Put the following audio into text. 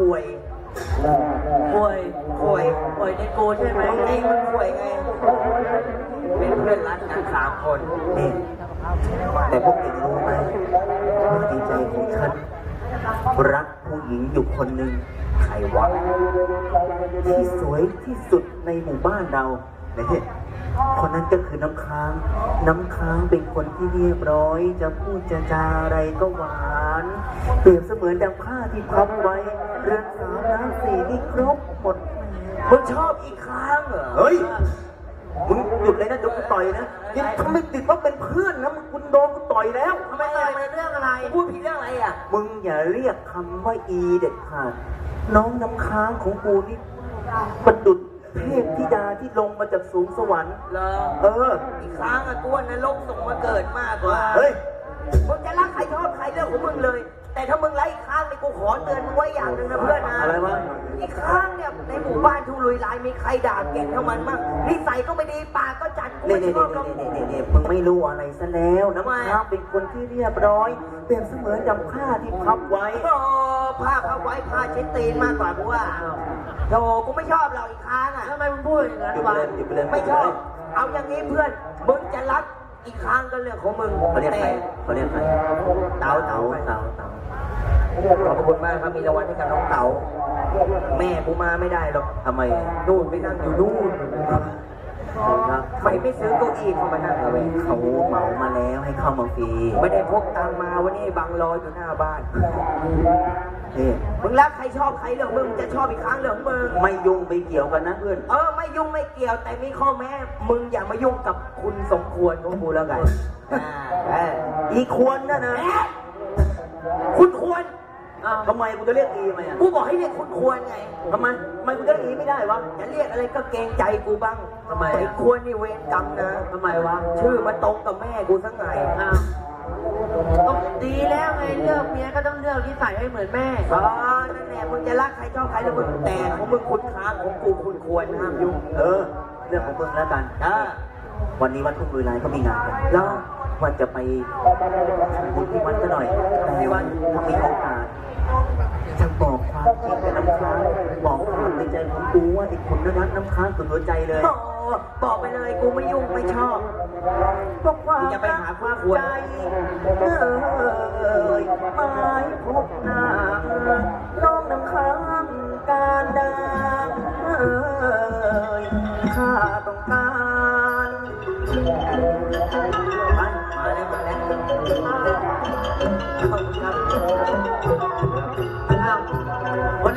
ข่วยป่วยข่วยป่วยในโกใช่ไหมมึงเองมันข่วยไง เป็นเพื่อนรักกันสามคนนี่แต่พวกเองรู้ไหมว่าดีใจของฉันรักผู้หญิงอยู่คนหนึ่งใครวะที่สวยที่สุดในหมู่บ้านเราเนี่ย คนนั้นก็คือน้ำค้าง น้ำค้างเป็นคนที่เรียบร้อย จะพูดจะจาอะไรก็หวาน เปรียบเสมือนดังผ้าที่พับไว้ เรือนสามน้ำสี่นี่ครบหมดมึงชอบอีกครั้งเหรอ เฮ้ย มึงหยุดเลยนะเดี๋ยวกูต่อยนะยังทำไม่ติดว่าเป็นเพื่อนนะมึงคุณโดนกูต่อยแล้ว ทำไมอะไรเรื่องอะไร พูดผิดเรื่องอะไรอะ มึงอย่าเรียกคำว่าอีเด็ดขาด น้องน้ำค้างของกูนี่ประดุด เทพธิดาที่ลงมาจากสูงสวรรค์ เหรอเออ อีกครั้งอะตัวนรกส่งมาเกิดมากกว่าเฮ้ย มึงจะรักใครชอบใครเรื่องของมึงเลย แต่ถ้ามึงไล่อีกครั้งนี่กูขอเตือนมึงไว้อย่างหนึ่งนะเพื่อนนะอะไรวะ อีกครั้งเนี่ยในหมู่บ้านทุลุยลายมีใครด่าเก่งเท่ามันบ้างนิสัยก็ไม่ดีปากก็จั ดกูนี่ไม่นี่ชอบหรอกนี่นี่นี่มึงไม่รู้อะไรซะแล้วน้ำทำไมค้าเป็นคนที่เรียบร้อย เปรียบเสมือนดังผ้าที่พับไว้ โอ้ผ้าเขาไว้ผ้าเช็ดตีนมากกว่ากูว่าโธ่กูไม่ชอบหรอกอีกครั้งอะทำไมมึงพูดอย่างนั้นหยุดไปวะเลยหยุดไปเลยไม่ชอบ เอาอย่างนี้เพื่อน มึงจะรักอีกครั้งก็เรื่องของมึงเขาเรียกใครเขาเรียกใครเต๋าเต๋าเต๋าเต๋าขอบคุณมากครับมีรางวัลให้กับน้องเต๋าแม่กูมาไม่ได้หรอกทำไมนู่นไปนั่งอยู่นู่น ครับไม่ไม่ซื้อเก้าอี้เข้ามานั่งเอาไว้เขาเหมามาแล้วให้เข้ามาฟรีไม่ได้พกตังค์มาวันนี้บังรออยู่หน้าบ้านเฮ้ยมึงรักใครชอบใครเรื่องมึงจะชอบอีกครั้งเรื่องมึงไม่ยุ่งไม่เกี่ยวกันนะเพื่อนเออไม่ยุ่งไม่เกี่ยวแต่มีข้อแม้มึงอย่ามายุ่งกับคุณสมควรของกูแล้วกันอ่าเอออีควรนะนะแอะคุณควร อ้าวทำไมกูจะเรียกอีไหมอะกูบอกให้เรียกคุณควรไงทำไมทำไมกูจะเรียกอีไม่ได้วะ จะเรียกอะไรก็เกรงใจกูบ้างทำไมไอ้อะควรนี่เวรกรรมนะ ทำไมวะชื่อมาตรงกับแม่กูสักไงอ้าวก็ดีแล้วไงเลือกเมียก็ต้องเลือกนิสัยให้เหมือนแม่ อ๋อนั่นแหละมึงจะรักใครชอบใครแล้วมึงแต่ของมึงคุณค้างของกูคุณควรห้ามยุ่ง เออ เรื่องของมึงแล้วกันเออวันนี้วัดทุ่งลุยลายเขามีงานกัน แล้ว ว่าจะไปทำบุญที่วัดซะหน่อยในวันถ้ามีโอกาสจะบอกความจริงกับน้ำค้างบอกความในใจของกูว่าไอ้คนนั้นน้ำค้างสุดหัวใจเลย บอกไปเลยกูไม่ยุ่งไม่ชอบบอกควาอย่าไปหาความควรใจเอ้ยไม้พบหน้าน้องน้ำค้างการดาเอ้ยข้าต้องการ อ้าววั